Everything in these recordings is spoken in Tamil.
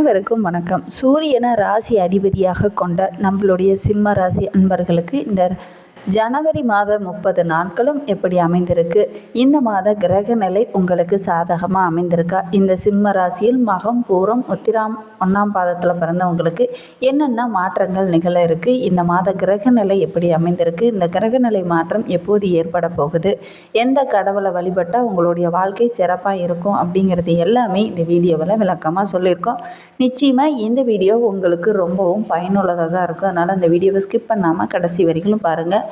அனைவருக்கும் வணக்கம். சூரியனை ராசி அதிபதியாக கொண்ட நம்மளுடைய சிம்ம ராசி அன்பர்களுக்கு இந்த ஜனவரி மாத முப்பது நாட்களும் எப்படி அமைந்திருக்கு? இந்த மாத கிரக நிலை உங்களுக்கு சாதகமாக அமைந்திருக்கா? இந்த சிம்ம ராசியில் மகம் பூரம் உத்திராம் ஒன்றாம் பாதத்தில் பிறந்தவங்களுக்கு என்னென்ன மாற்றங்கள் நிகழ இருக்குது இந்த மாத கிரக நிலை எப்படி அமைந்திருக்கு? இந்த கிரக நிலை மாற்றம் எப்போது ஏற்பட போகுது? எந்த கடவுளை வழிபட்டால் உங்களுடைய வாழ்க்கை சிறப்பாக இருக்கும்? அப்படிங்கிறது எல்லாமே இந்த வீடியோவில் விளக்கமாக சொல்லியிருக்கோம். நிச்சயமாக இந்த வீடியோ உங்களுக்கு ரொம்பவும் பயனுள்ளதாக தான் இருக்கும். அதனால் இந்த வீடியோவை ஸ்கிப் பண்ணாமல் கடைசி வரைக்கும் பாருங்கள்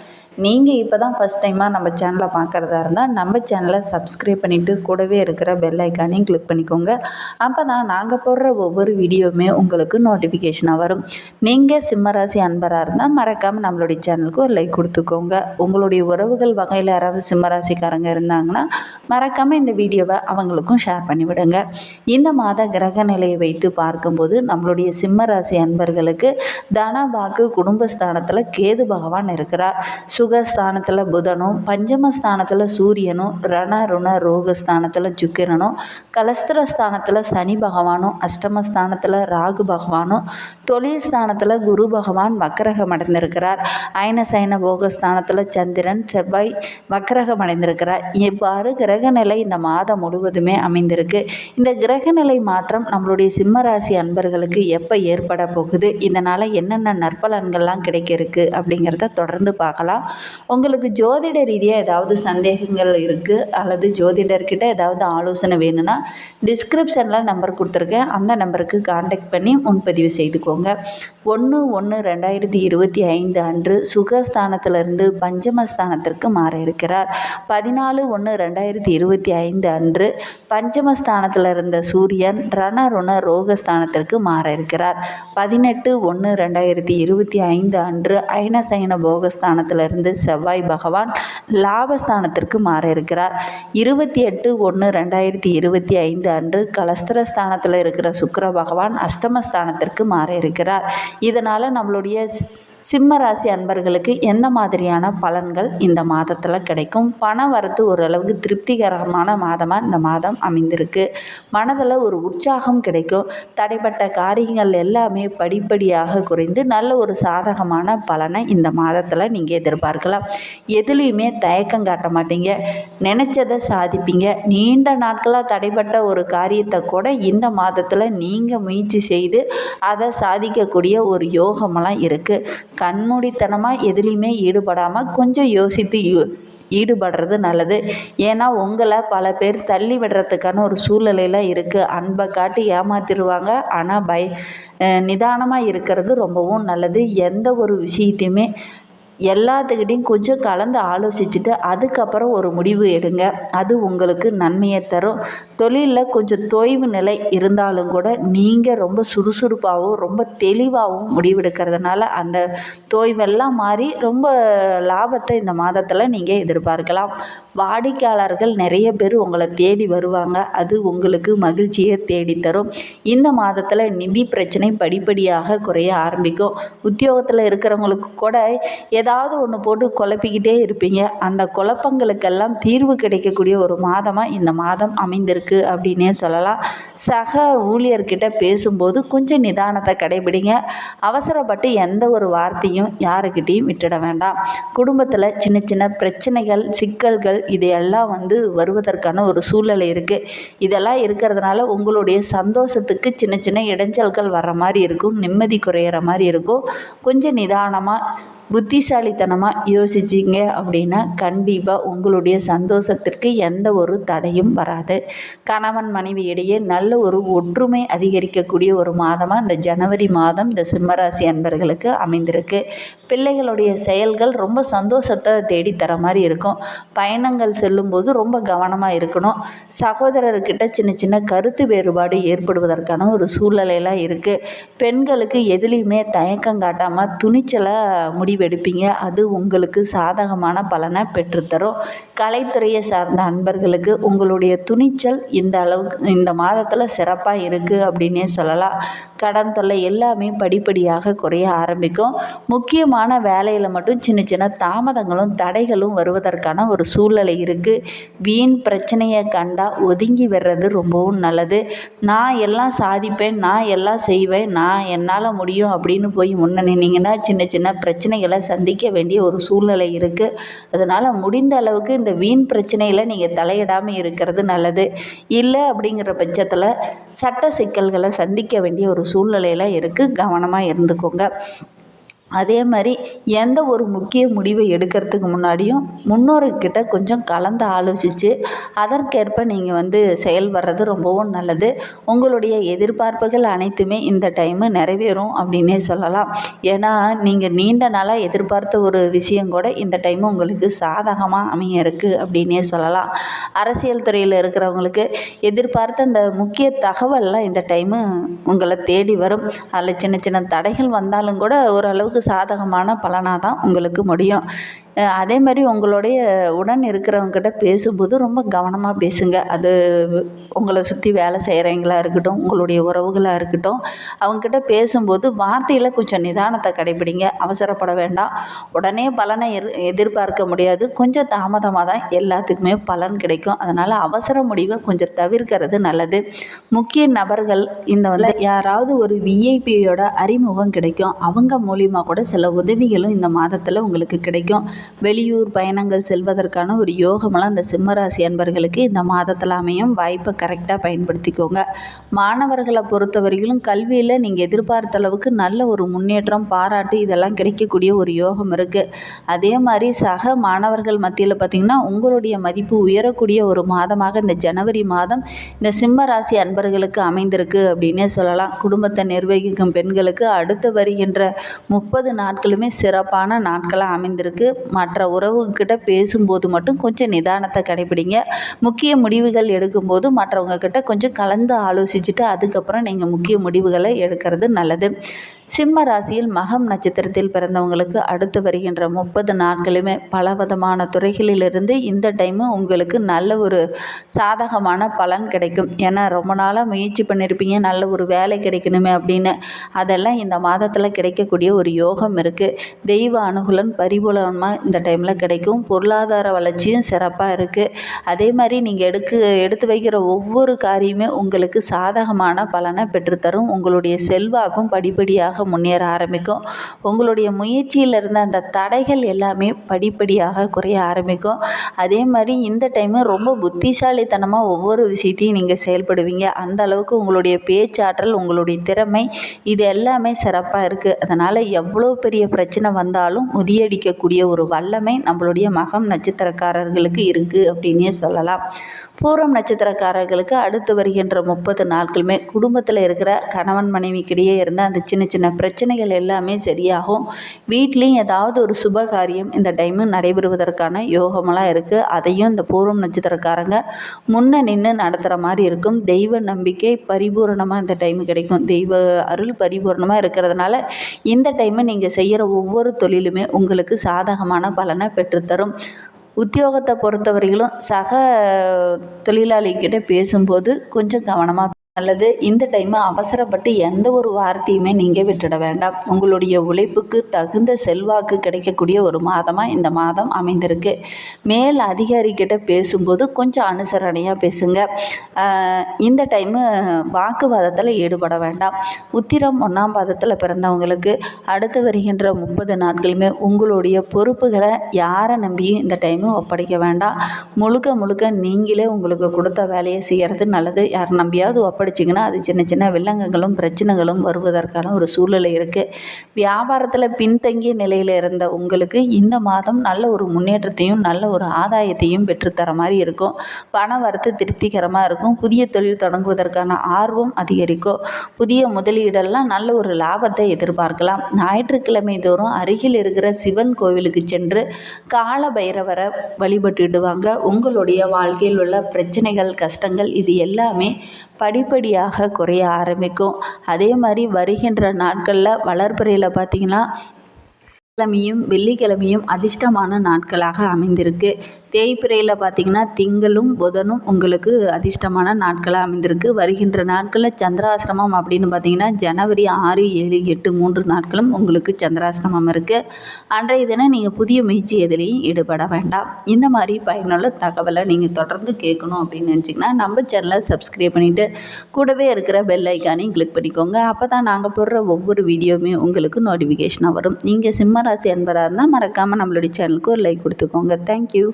நீங்கள் இப்போ தான் ஃபஸ்ட் டைமாக நம்ம சேனலை பார்க்குறதா இருந்தால் நம்ம சேனலை சப்ஸ்கிரைப் பண்ணிவிட்டு கூடவே இருக்கிற பெல் ஐக்கானையும் கிளிக் பண்ணிக்கோங்க. அப்போ தான் நாங்கள் போடுற ஒவ்வொரு வீடியோவுமே உங்களுக்கு நோட்டிஃபிகேஷனாக வரும். நீங்கள் சிம்மராசி அன்பராக இருந்தால் மறக்காமல் நம்மளுடைய சேனலுக்கு ஒரு லைக் கொடுத்துக்கோங்க. உங்களுடைய உறவுகள் வகையில் யாராவது சிம்மராசிக்காரங்க இருந்தாங்கன்னா மறக்காமல் இந்த வீடியோவை அவங்களுக்கும் ஷேர் பண்ணிவிடுங்க. இந்த மாத கிரக நிலையை வைத்து பார்க்கும்போது நம்மளுடைய சிம்மராசி அன்பர்களுக்கு தன வாக்கு குடும்பஸ்தானத்தில் கேது பகவான் இருக்கிறார். சுகஸ்தானத்தில் புதனும் பஞ்சமஸ்தானத்தில் சூரியனும் ரண ருண ரோகஸ்தானத்தில் சுக்கிரனும் கலஸ்திரஸ்தானத்தில் சனி பகவானும் அஷ்டமஸ்தானத்தில் ராகு பகவானும் தொழில் ஸ்தானத்தில் குரு பகவான் வக்கரகம் அடைந்திருக்கிறார். அயன சயன போகஸ்தானத்தில் சந்திரன் செவ்வாய் வக்கரகம் அடைந்திருக்கிறார். இவ்வாறு கிரகநிலை இந்த மாதம் முழுவதுமே அமைந்திருக்கு. இந்த கிரகநிலை மாற்றம் நம்மளுடைய சிம்மராசி அன்பர்களுக்கு எப்போ ஏற்பட போகுது? இதனால் என்னென்ன நற்பலன்கள்லாம் கிடைக்க இருக்கு அப்படிங்கிறத தொடர்ந்து பார்க்கலாம். உங்களுக்கு ஜோதிட ரீதியாக ஏதாவது சந்தேகங்கள் இருக்குது அல்லது ஜோதிடர்கிட்ட ஏதாவது ஆலோசனை வேணும்னா டிஸ்கிரிப்ஷனில் நம்பர் கொடுத்துருக்கேன். அந்த நம்பருக்கு காண்டாக்ட் பண்ணி முன்பதிவு செய்துக்கோங்க. ஒன்று ஒன்று ரெண்டாயிரத்தி இருபத்தி ஐந்து அன்று சுகஸ்தானத்திலிருந்து பஞ்சமஸ்தானத்திற்கு மாற இருக்கிறார். பதினாலு ஒன்று ரெண்டாயிரத்தி இருபத்தி ஐந்து அன்று பஞ்சமஸ்தானத்தில் இருந்த சூரியன் ரணருண ரோகஸ்தானத்திற்கு மாற இருக்கிறார். பதினெட்டு ஒன்று ரெண்டாயிரத்தி இருபத்தி ஐந்து அன்று ஐனசைன ஸ்தானத்திலிருந்து செவ்வாய் பகவான் லாபஸ்தானத்திற்கு மாற இருக்கிறார் இருபத்தி எட்டு ஒன்று ரெண்டாயிரத்தி இருபத்தி ஐந்து அன்று கலஸ்திரஸ்தானத்தில் இருக்கிற சுக்கர பகவான் அஷ்டமஸ்தானத்திற்கு மாற இருக்கிறார் இதனால் நம்மளுடைய சிம்ம ராசி அன்பர்களுக்கு எந்த மாதிரியான பலன்கள் இந்த மாதத்தில் கிடைக்கும்? பண வரத்து ஓரளவுக்கு திருப்திகரமான மாதமாக இந்த மாதம் அமைந்திருக்கு. மனதில் ஒரு உற்சாகம் கிடைக்கும். தடைப்பட்ட காரியங்கள் எல்லாமே படிப்படியாக குறைந்து நல்ல ஒரு சாதகமான பலனை இந்த மாதத்தில் நீங்கள் எதிர்பார்க்கலாம். எதுலேயுமே தயக்கம் காட்ட மாட்டீங்க. நினச்சதை சாதிப்பீங்க. நீண்ட நாட்களாக தடைப்பட்ட ஒரு காரியத்தை கூட இந்த மாதத்தில் நீங்கள் முயற்சி செய்து அதை சாதிக்கக்கூடிய ஒரு யோகமெல்லாம் இருக்குது கண்மூடித்தனமாக எதுலேயுமே ஈடுபடாமல் கொஞ்சம் யோசித்து யூ ஈடுபடுறது நல்லது. ஏன்னா உங்களை பல பேர் தள்ளி விடுறதுக்கான ஒரு சூழ்நிலையெல்லாம் இருக்குது அன்பை காட்டி ஏமாத்திடுவாங்க. ஆனால் பய நிதானமாக இருக்கிறது ரொம்பவும் நல்லது. எந்த ஒரு விஷயத்தையுமே எல்லாத்துக்கிட்டையும் கொஞ்சம் கலந்து ஆலோசிச்சுட்டு அதுக்கப்புறம் ஒரு முடிவு எடுங்க. அது உங்களுக்கு நன்மையை தரும். தொழிலில் கொஞ்சம் தொய்வு நிலை இருந்தாலும் கூட நீங்கள் ரொம்ப சுறுசுறுப்பாகவும் ரொம்ப தெளிவாகவும் முடிவெடுக்கிறதுனால அந்த தொய்வெல்லாம் மாறி ரொம்ப லாபத்தை இந்த மாதத்தில் நீங்கள் எதிர்பார்க்கலாம். வாடிக்கையாளர்கள் நிறைய பேர் உங்களை தேடி வருவாங்க. அது உங்களுக்கு மகிழ்ச்சியை தேடித்தரும். இந்த மாதத்தில் நிதி பிரச்சனை படிப்படியாக குறைய ஆரம்பிக்கும். உத்தியோகத்தில் இருக்கிறவங்களுக்கு கூட ஏதாவது ஏதாவது ஒன்று போட்டு குழப்பிக்கிட்டே இருப்பீங்க. அந்த குழப்பங்களுக்கெல்லாம் தீர்வு கிடைக்கக்கூடிய ஒரு மாதமாக இந்த மாதம் அமைந்திருக்கு அப்படின்னே சொல்லலாம். சக ஊழியர்கிட்ட பேசும்போது கொஞ்சம் நிதானத்தை கடைபிடிங்க. அவசரப்பட்டு எந்த ஒரு வார்த்தையும் யாருக்கிட்டேயும் விட்டுட வேண்டாம். குடும்பத்தில் சின்ன சின்ன பிரச்சனைகள் சிக்கல்கள் இதையெல்லாம் வந்து வருவதற்கான ஒரு சூழ்நிலை இருக்குது இதெல்லாம் இருக்கிறதுனால உங்களுடைய சந்தோஷத்துக்கு சின்ன சின்ன இடைஞ்சல்கள் வர்ற மாதிரி இருக்கும். நிம்மதி குறையிற மாதிரி இருக்கும். கொஞ்சம் நிதானமாக புத்திசாலித்தனமாக யோசிச்சிங்க அப்படின்னா கண்டிப்பாக உங்களுடைய சந்தோஷத்திற்கு எந்த ஒரு தடையும் வராது. கணவன் மனைவி இடையே நல்ல ஒரு ஒற்றுமை அதிகரிக்கக்கூடிய ஒரு மாதமாக இந்த ஜனவரி மாதம் இந்த சிம்மராசி அன்பர்களுக்கு அமைந்திருக்கு. பிள்ளைகளுடைய செயல்கள் ரொம்ப சந்தோஷத்தை தேடித்தர மாதிரி இருக்கும். பயணங்கள் செல்லும்போது ரொம்ப கவனமாக இருக்கணும். சகோதரர்கிட்ட சின்ன சின்ன கருத்து வேறுபாடு ஏற்படுவதற்கான ஒரு சூழ்நிலையெல்லாம் இருக்குது பெண்களுக்கு எதுலேயுமே தயக்கம் காட்டாமல் துணிச்சலாக முடிவு முடிவெடுப்பீங்க. அது உங்களுக்கு சாதகமான பலனை பெற்றுத்தரும். கலைத்துறையை சார்ந்த அன்பர்களுக்கு உங்களுடைய துணிச்சல் இந்த அளவுக்கு இந்த மாதத்தில் சிறப்பாக இருக்குது அப்படின்னே சொல்லலாம். கடன் தொல்லை எல்லாமே படிப்படியாக குறைய ஆரம்பிக்கும். முக்கியமான வேலையில் மட்டும் சின்ன சின்ன தாமதங்களும் தடைகளும் வருவதற்கான ஒரு சூழ்நிலை இருக்குது வீண் பிரச்சனையை கண்டா ஒதுங்கி வர்றது ரொம்பவும் நல்லது. நான் எல்லாம் சாதிப்பேன் நான் எல்லாம் செய்வேன் நான் என்னால் முடியும் அப்படின்னு போய் முன்ன நின்னீங்கன்னா சின்ன சின்ன பிரச்சனைகள் சந்திக்க வேண்டிய ஒரு சூழ்நிலை இருக்குது அதனால் முடிந்த அளவுக்கு இந்த வீண் பிரச்சனையில் நீங்கள் தலையிடாமல் இருக்கிறது நல்லது. இல்லை அப்படிங்கிற பட்சத்தில் சட்ட சிக்கல்களை சந்திக்க வேண்டிய ஒரு சூழ்நிலையில் இருக்குது கவனமாக இருந்துக்கோங்க. அதே மாதிரி எந்த ஒரு முக்கிய முடிவை எடுக்கிறதுக்கு முன்னாடியும் முன்னோர்கிட்ட கொஞ்சம் கலந்து ஆலோசித்து அதற்கேற்ப நீங்கள் வந்து செயல்படுறது ரொம்பவும் நல்லது. உங்களுடைய எதிர்பார்ப்புகள் அனைத்துமே இந்த டைமு நிறைவேறும் அப்படின்னே சொல்லலாம். ஏன்னா நீங்கள் நீண்ட நாளாக எதிர்பார்த்த ஒரு விஷயம் கூட இந்த டைமு உங்களுக்கு சாதகமாக அமைய இருக்குது அப்படின்னே சொல்லலாம். அரசியல் துறையில் இருக்கிறவங்களுக்கு எதிர்பார்த்த அந்த முக்கிய தகவல்லாம் இந்த டைமு உங்களை தேடி வரும். அதில் சின்ன சின்ன தடைகள் வந்தாலும் கூட ஓரளவுக்கு சாதகமான பலனாக தான் உங்களுக்கு முடியும். அதே மாதிரி உங்களுடைய உடன் இருக்கிறவங்ககிட்ட பேசும்போது ரொம்ப கவனமாக பேசுங்க. அது உங்களை சுற்றி வேலை செய்கிறவங்களா இருக்கட்டும் உங்களுடைய உறவுகளாக இருக்கட்டும் அவங்கக்கிட்ட பேசும்போது வார்த்தையில் கொஞ்சம் நிதானத்தை கடைபிடிங்க. அவசரப்பட வேண்டாம். உடனே பலனை எதிர் எதிர்பார்க்க முடியாது. கொஞ்சம் தாமதமாக தான் எல்லாத்துக்குமே பலன் கிடைக்கும். அதனால் அவசர முடிவை கொஞ்சம் தவிர்க்கிறது நல்லது. முக்கிய நபர்கள் இந்த வந்து யாராவது ஒரு விஐபியோட அறிமுகம் கிடைக்கும். அவங்க மூலியமாக கூட சில உதவிகளும் இந்த மாதத்தில் உங்களுக்கு கிடைக்கும். வெளியூர் பயணங்கள் செல்வதற்கான ஒரு யோகமெல்லாம் இந்த சிம்மராசி அன்பர்களுக்கு இந்த மாதத்தில் அமையும். வாய்ப்பை கரெக்டாக பயன்படுத்திக்கோங்க. மாணவர்களை பொறுத்தவரையிலும் கல்வியில் நீங்கள் எதிர்பார்த்த அளவுக்கு நல்ல ஒரு முன்னேற்றம் பாராட்டு இதெல்லாம் கிடைக்கக்கூடிய ஒரு யோகம் இருக்குது அதே மாதிரி சக மாணவர்கள் மத்தியில் பார்த்திங்கன்னா உங்களுடைய மதிப்பு உயரக்கூடிய ஒரு மாதமாக இந்த ஜனவரி மாதம் இந்த சிம்ம ராசி அன்பர்களுக்கு அமைந்திருக்கு அப்படின்னே சொல்லலாம். குடும்பத்தை நிர்வகிக்கும் பெண்களுக்கு அடுத்து வருகின்ற முப்பது நாட்களுமே சிறப்பான நாட்களாக அமைந்திருக்கு. மற்ற உறவுக்கிட்ட பேசும்போது மட்டும் கொஞ்சம் நிதானத்தை கடைபிடிங்க. முக்கிய முடிவுகள் எடுக்கும்போது மற்றவங்க கிட்ட கொஞ்சம் கலந்து ஆலோசிச்சுட்டு அதுக்கப்புறம் நீங்கள் முக்கிய முடிவுகளை எடுக்கிறது நல்லது. சிம்ம ராசியில் மகம் நட்சத்திரத்தில் பிறந்தவங்களுக்கு அடுத்து வருகின்ற முப்பது நாட்களுமே பலவிதமான துறைகளிலிருந்து இந்த டைமு உங்களுக்கு நல்ல ஒரு சாதகமான பலன் கிடைக்கும். ஏன்னா ரொம்ப நாளாக முயற்சி பண்ணியிருப்பீங்க நல்ல ஒரு வேலை கிடைக்கணுமே அப்படின்னு. அதெல்லாம் இந்த மாதத்தில் கிடைக்கக்கூடிய ஒரு யோகம் இருக்குது தெய்வ அனுகூலன் பரிபூலமாக இந்த டைமில் கிடைக்கும். பொருளாதார வளர்ச்சியும் சிறப்பாக இருக்குது அதே மாதிரி நீங்கள் எடுக்க எடுத்து வைக்கிற ஒவ்வொரு காரியமே உங்களுக்கு சாதகமான பலனை பெற்றுத்தரும். உங்களுடைய செல்வாக்கும் படிப்படியாக முன்னேற ஆரம்பிக்கும். உங்களுடைய முயற்சியில் இருந்த அந்த தடைகள் எல்லாமே படிப்படியாக குறைய ஆரம்பிக்கும். அதே மாதிரி இந்த டைமு ரொம்ப புத்திசாலித்தனமாக ஒவ்வொரு விஷயத்தையும் நீங்கள் செயல்படுவீங்க. அந்த அளவுக்கு உங்களுடைய பேச்சாற்றல் உங்களுடைய திறமை இது எல்லாமே சிறப்பாக இருக்குது அதனால் எவ்வளோ பெரிய பிரச்சனை வந்தாலும் முறியடிக்கக்கூடிய ஒரு வல்லமை நம்மளுடைய மகம் நட்சத்திரக்காரர்களுக்கு இருக்குது அப்படின்னே சொல்லலாம். பூரம் நட்சத்திரக்காரர்களுக்கு அடுத்து வருகின்ற முப்பது நாட்களுமே குடும்பத்தில் இருக்கிற கணவன் மனைவிக்கிடையே இருந்த அந்த சின்ன சின்ன பிரச்சனைகள் எல்லாமே சரியாகும். வீட்லேயும் ஏதாவது ஒரு சுப காரியம் இந்த டைமு நடைபெறுவதற்கான யோகமெல்லாம் இருக்குது அதையும் இந்த பூர்வம் நட்சத்திரக்காரங்க முன்ன நின்று நடத்துகிற மாதிரி இருக்கும். தெய்வ நம்பிக்கை பரிபூரணமாக இந்த டைமு கிடைக்கும். தெய்வ அருள் பரிபூரணமாக இருக்கிறதுனால இந்த டைமு நீங்கள் செய்கிற ஒவ்வொரு தொழிலுமே உங்களுக்கு சாதகமான பலனை பெற்றுத்தரும். உத்தியோகத்தை பொறுத்தவரையிலும் சக தொழிலாளிக்கிட்ட பேசும்போது கொஞ்சம் கவனமாக அல்லது இந்த டைமு அவசரப்பட்டு எந்த ஒரு வார்த்தையுமே நீங்கள் விட்டுட வேண்டாம். உங்களுடைய உழைப்புக்கு தகுந்த செல்வாக்கு கிடைக்கக்கூடிய ஒரு மாதமாக இந்த மாதம் அமைந்திருக்கு. மேல் அதிகாரிக்கிட்ட பேசும்போது கொஞ்சம் அனுசரணையாக பேசுங்க. இந்த டைமு வாக்குவாதத்தில் ஈடுபட வேண்டாம். உத்திரம் ஒன்றாம் பாதத்தில் பிறந்தவங்களுக்கு அடுத்து வருகின்ற முப்பது நாட்களுமே உங்களுடைய பொறுப்புகளை யாரை நம்பியும் இந்த டைமு ஒப்படைக்க வேண்டாம். முழுக்க முழுக்க நீங்களே உங்களுக்கு கொடுத்த வேலையை செய்கிறது நல்லது. யார் நம்பியாவது ஒப்படை படிச்சிங்கன்னா அது சின்ன சின்ன வில்லங்கங்களும் பிரச்சனைகளும் வருவதற்கான ஒரு சூழ்நிலை இருக்குது வியாபாரத்தில் பின்தங்கிய நிலையில் இருந்த உங்களுக்கு இந்த மாதம் நல்ல ஒரு முன்னேற்றத்தையும் நல்ல ஒரு ஆதாயத்தையும் பெற்றுத்தர மாதிரி இருக்கும். பண வரத்து திருப்திகரமாக இருக்கும். புதிய தொழில் தொடங்குவதற்கான ஆர்வம் அதிகரிக்கும். புதிய முதலீடெல்லாம் நல்ல ஒரு லாபத்தை எதிர்பார்க்கலாம். ஞாயிற்றுக்கிழமை தோறும் அருகில் இருக்கிற சிவன் கோவிலுக்கு சென்று கால பைரவரை வழிபட்டுடுவாங்க உங்களுடைய வாழ்க்கையில் உள்ள பிரச்சனைகள் கஷ்டங்கள் இது எல்லாமே படிப்படியாக குறைய ஆரம்பிக்கும். அதே மாதிரி வருகின்ற நாட்களில் வளர்பிறையில் பார்த்திங்கன்னா கிழமையும் வெள்ளிக்கிழமையும் அதிர்ஷ்டமான நாட்களாக அமைந்திருக்கு. தேய்பிறையில் பார்த்தீங்கன்னா திங்களும் புதனும் உங்களுக்கு அதிர்ஷ்டமான நாட்களாக அமைந்திருக்கு. வருகின்ற நாட்களில் சந்திராசிரமம் அப்படின்னு பார்த்தீங்கன்னா ஜனவரி ஆறு ஏழு எட்டு மூன்று நாட்களும் உங்களுக்கு சந்திராசிரமம் இருக்குது அன்றைய தினம் நீங்கள் புதிய முயற்சி எதுலேயும் ஈடுபட வேண்டாம். இந்த மாதிரி பயனுள்ள தகவலை நீங்கள் தொடர்ந்து கேட்கணும் அப்படின்னு நினச்சிங்கன்னா நம்ம சேனலை சப்ஸ்கிரைப் பண்ணிவிட்டு கூடவே இருக்கிற பெல் ஐக்கானையும் கிளிக் பண்ணிக்கோங்க. அப்போ தான் நாங்கள் போடுற ஒவ்வொரு வீடியோவுமே உங்களுக்கு நோட்டிஃபிகேஷனாக வரும். நீங்கள் சிம்மராசி அன்பராக இருந்தால் மறக்காமல் நம்மளுடைய சேனலுக்கு ஒரு லைக் கொடுத்துக்கோங்க. தேங்க்யூ